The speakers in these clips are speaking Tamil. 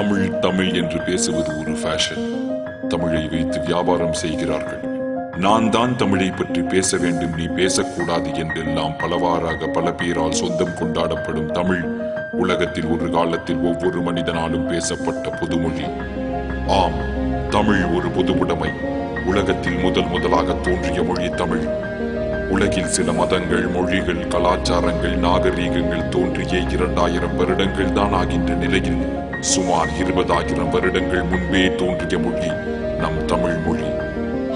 தமிழ் தமிழ் என்று பேசுவது ஒரு ஃபேஷன் தமிழை வைத்து வியாபாரம் செய்கிறார்கள். நான் தான் தமிழை பற்றி பேச வேண்டும் நீ பேசக்கூடாது என்றெல்லாம் பலவாறாக பல பேரால் சொந்தம் கொண்டாடப்படும் தமிழ் உலகத்தில் ஒரு காலத்தில் ஒவ்வொரு மனிதனாலும் பேசப்பட்ட பொதுமொழி. ஆம் தமிழ் ஒரு பொதுவுடைமை. உலகத்தில் முதல் முதலாக தோன்றிய மொழி தமிழ். உலகில் சில மதங்கள் மொழிகள் கலாச்சாரங்கள் நாகரீகங்கள் தோன்றிய இரண்டாயிரம் வருடங்கள் தான் ஆகின்ற நிலையில் சுமார் இருபதாயிரம் வருடங்கள் முன்பே தோன்றிய மொழி நம் தமிழ் மொழி.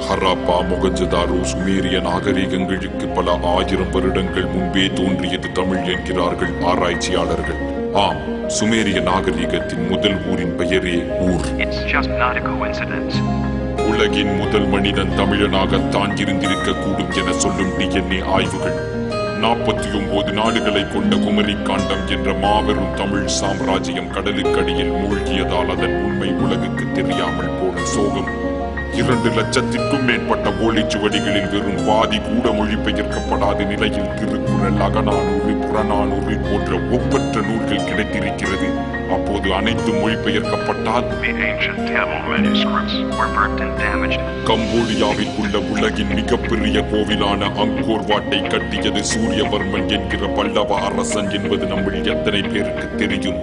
ஹராப்பா மொகஞ்சதாரோ சுமேரிய நாகரீகங்களுக்கு பல ஆயிரம் வருடங்கள் முன்பே தோன்றியது தமிழ் என்கிறார்கள் ஆராய்ச்சியாளர்கள். ஆம் சுமேரிய நாகரீகத்தின் முதல் ஊரின் பெயரே ஊர். உலகின் முதல் மனிதன் தமிழனாகத்தான் இருந்திருக்க கூடும் என சொல்லும் டிஎன்ஏ ஆய்வுகள். நாற்பத்தி ஒன்பது நாடுகளை கொண்ட குமரி காண்டம் என்ற மாபெரும் தமிழ் சாம்ராஜ்யம் கடலுக்கடியில் மூழ்கியதால் அதன் உண்மை உலகுக்கு தெரியாமல் போன சோகம். இரண்டு லட்சத்திற்கும் மேற்பட்ட ஓலைச்சுவடிகளில் வெறும் பாதி கூட மொழிபெயர்க்கப்படாத நிலையில் திருக்குறள் அகநானூறு புறநானூறு போன்ற ஒப்பற்ற நூல்கள் கிடைத்திருக்கிறது. அப்போது அனைத்தும் மொழிபெயர்க்கப்பட்டால். கம்போடியாவில் உள்ள உலகின் மிகப்பெரிய கோவிலான அங்கோர் வாட்டை கட்டியது சூரியவர்மன் என்கிற பல்லவ அரசன் என்பது நம்மில் எத்தனை பேருக்கு தெரியும்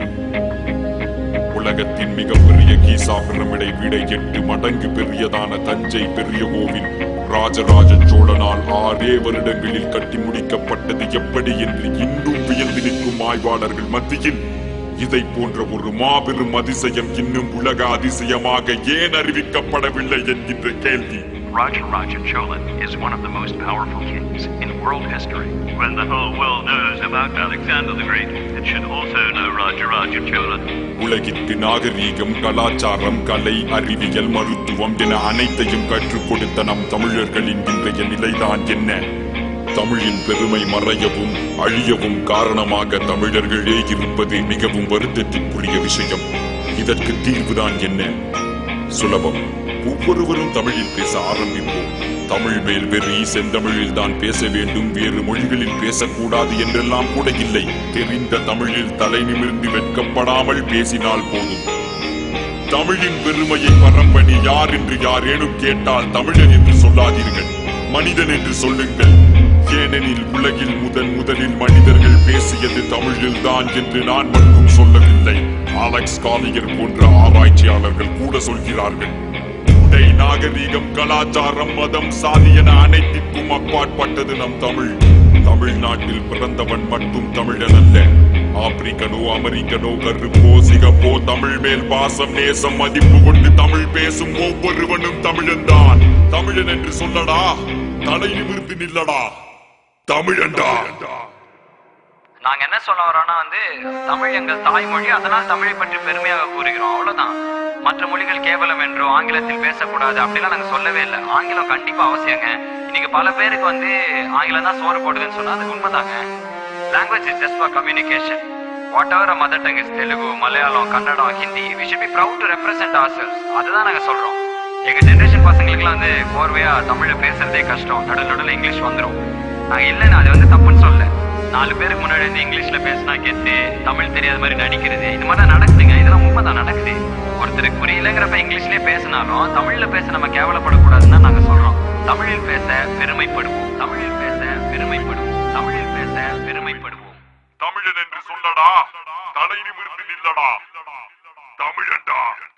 உலகத்தின் மிகப்பெரிய கீசா பிரமிடை விட எட்டு மடங்கு பெரியதான தஞ்சை பெரிய கோவில் ராஜராஜ சோழனால் ஆறே வருடங்களில் கட்டி முடிக்கப்பட்டது எப்படி என்று இன்னும் வியந்து நிற்கும் ஆய்வாளர்கள் மத்தியில் இதை போன்ற ஒரு மாபெரும் அதிசயம் இன்னும் உலக அதிசயமாக ஏன் அறிவிக்கப்படவில்லை என்கின்ற கேள்வி Rajaraja Cholan is one of the most powerful kings in world history. When the whole world knows about Alexander the Great, it should also know Rajaraja Cholan. உலகிற்கு நாகரீகம் கலாச்சாரம் கலை அறிவியல் மருத்துவம் என அனைத்தையும் கற்றுக் கொடுத்த நம் தமிழர்களின் இன்றைய நிலைதான் என்ன தமிழின் பெருமை மறையவும் அழியவும் காரணமாக தமிழர்களே இருப்பது மிகவும் வருத்தத்திற்குரிய விஷயம். இதற்கு தீர்வுதான் என்ன? சுலபம். ஒவ்வொருவரும் தமிழில் பேச ஆரம்பிப்போம். தமிழ் மேல் வெறி செந்தமிழில் தான் பேச வேண்டும் வேறு மொழிகளில் பேசக்கூடாது என்றெல்லாம் கூட இல்லை. தெரிந்த தமிழில் தலை நிமிர்ந்து வெட்கப்படாமல் பேசினால் போதும். தமிழின் பெருமையை பரம்பணி யார் என்று யாரேனும் கேட்டால் தமிழன் என்று சொல்லாதீர்கள். மனிதன் என்று சொல்லுங்கள். ஏனெனில் உலகில் முதன் முதலில் மனிதர்கள் பேசியது தமிழில் தான் என்று நான் மட்டும் சொல்லவில்லை. அலெக்ஸ் காலியர் போன்ற ஆராய்ச்சியாளர்கள் கூட சொல்கிறார்கள். உடை நாகரீகம் கலாச்சாரம் மதம் சாதி என அனைத்திற்கும் அப்பாற்பட்டது நம் தமிழ். தமிழ்நாட்டில் பிறந்தவன் மட்டும் தமிழன் அல்ல. ஆப்பிரிக்கனோ அமெரிக்கனோ கருப்போ சிகப்போ தமிழ் மேல் பாசம் நேசம் மதிப்பு கொண்டு தமிழ் பேசும் ஒவ்வொருவனும் தமிழன் தான் தமிழன் என்று சொல்லடா தலை நிமிர்ந்து நில்லடா. தமிழன்டா நாங்க என்ன சொல்ல வரோம்னா வந்து தமிழ் எங்கள் தாய்மொழி அதனால் தமிழை பற்றி பெருமையாக கூறுகிறோம் அவ்வளவுதான். மற்ற மொழிகள் கேவலம் என்றோ ஆங்கிலத்தில் பேசக்கூடாது அப்படிலாம் நாங்க சொல்லவே இல்லை. ஆங்கிலம் கண்டிப்பா அவசியங்க. இன்னைக்கு பல பேருக்கு வந்து ஆங்கிலம் தான் சோறு போடுதுன்னு சொன்னா அது உண்மைதாங்க. Language is just for communication whatever mother tongue is Telugu Malayalam Kannada Hindi we should be proud to represent our அதுதான் நாங்க சொல்றோம். எங்க ஜென்ரேஷன் பசங்களுக்குலாம் வந்து கோர்வையாக தமிழ்ல பேசுறதே கஷ்டம். நடு நடுவில் இங்கிலீஷ் வந்துரும். நாங்கள் இல்லைன்னு அது வந்து தப்புன்னு சொல்ல நாலு பேருக்கு முன்னாடி வந்து இங்கிலீஷ்ல பேசினா கெத்து தமிழ் தெரியாத மாதிரி நடிக்கிறது இந்த மாதிரி தான் நடக்குதுங்க. இதெல்லாம் உண்மைதான் நடக்குது. ஒருத்தருக்கு புரியலங்கிறப்ப இங்கிலீஷ்லயே பேசினாலும் தமிழ்ல பேச நம்ம கேவலப்படக்கூடாதுன்னு நாங்கள் நாங்க சொல்றோம். தமிழில் பேச பெருமைப்படுவோம் தமிழில் பேச பெருமைப்படுவோம். தமிழில் பேச பெருமைப்படுவோம். தமிழன் என்று சொல்லடா. தலை நிமிர்ந்து நில்லடா. தமிழன்டா.